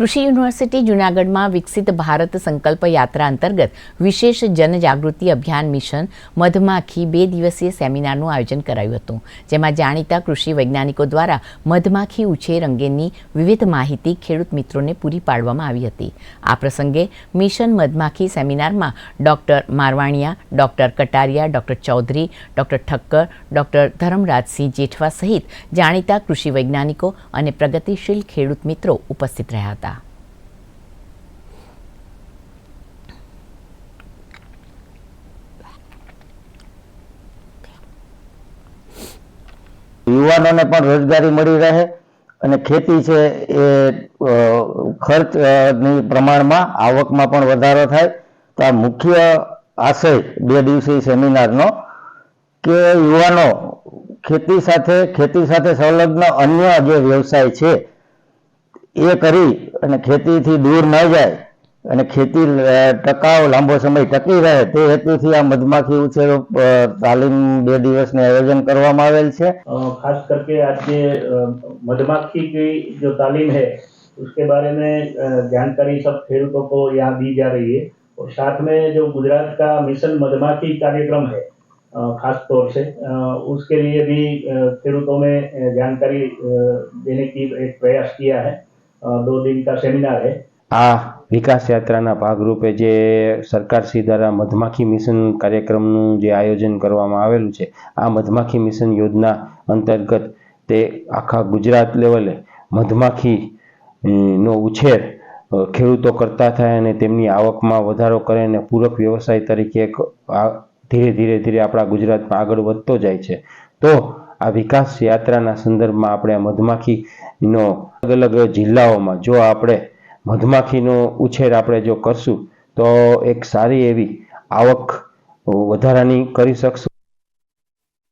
કૃષિ યુનિવર્સિટી જૂનાગઢમાં વિકસિત ભારત સંકલ્પ યાત્રા અંતર્ગત વિશેષ જનજાગૃતિ અભિયાન મિશન મધમાખી બે દિવસીય સેમિનારનું આયોજન કરાયું હતું, જેમાં જાણીતા કૃષિ વૈજ્ઞાનિકો દ્વારા મધમાખી ઉછેર અંગેની વિવિધ માહિતી ખેડૂત મિત્રોને પૂરી પાડવામાં આવી હતી. આ પ્રસંગે મિશન મધમાખી સેમિનારમાં doctor Marvaniya, doctor Kataria, doctor Chaudhary, doctor Thakkar, doctor Dharmrajsinh Jethwa સહિત જાણીતા કૃષિ વૈજ્ઞાનિકો અને પ્રગતિશીલ ખેડૂત મિત્રો ઉપસ્થિત રહ્યા હતા. યુવાનોને પણ રોજગારી મળી રહે અને ખેતી છે એ ખર્ચની ખર્ચ પ્રમાણમાં આવકમાં પણ વધારો થાય. તો આ મુખ્ય આશય બે દિવસીય સેમિનારનો કે યુવાનો ખેતી સાથે ખેતી સાથે સંલગ્ન અન્ય જે વ્યવસાય છે, એ કરી અને ખેતીથી દૂર ન જાય. અને ખેતી અ, ટકાઉ લાંબો સમય ટકી રહે તે હેતુથી આ મધમાખી ઉછેર અ, તાલીમ બે દિવસનું આયોજન કરવામાં આવેલ છે अ, खास करके आज ये अ, मधुमक्खी की जो तालीम है उसके बारे में अ, जानकारी सब खेडूतों को यहाँ दी जा रही है और साथ में जो गुजरात का मिशन मधुमक्खी कार्यक्रम है अ, खास तौर से अ, उसके लिए भी अ, खेडूतों में अ, जानकारी अ, देने की एक प्रयास किया है अ, दो दिन का सेमिनार है આ વિકાસ યાત્રાના ભાગરૂપે જે સરકારશ્રી દ્વારા મધમાખી મિશન કાર્યક્રમનું જે આયોજન કરવામાં આવેલું છે, આ મધમાખી મિશન યોજના અંતર્ગત તે આખા ગુજરાત લેવલે મધમાખી નો ઉછેર ખેડૂતો કરતા થાય અને તેમની આવકમાં વધારો કરે અને પૂરક વ્યવસાય તરીકે ધીરે ધીરે ધીરે આપણા ગુજરાતમાં આગળ વધતો જાય છે. તો આ વિકાસ યાત્રાના સંદર્ભમાં આપણે મધમાખીનો અલગ અલગ જિલ્લાઓમાં જો આપણે મધમાખીનો ઉછેર આપણે જો કરશું તો એક સારી એવી આવક વધારાની કરી શકશું.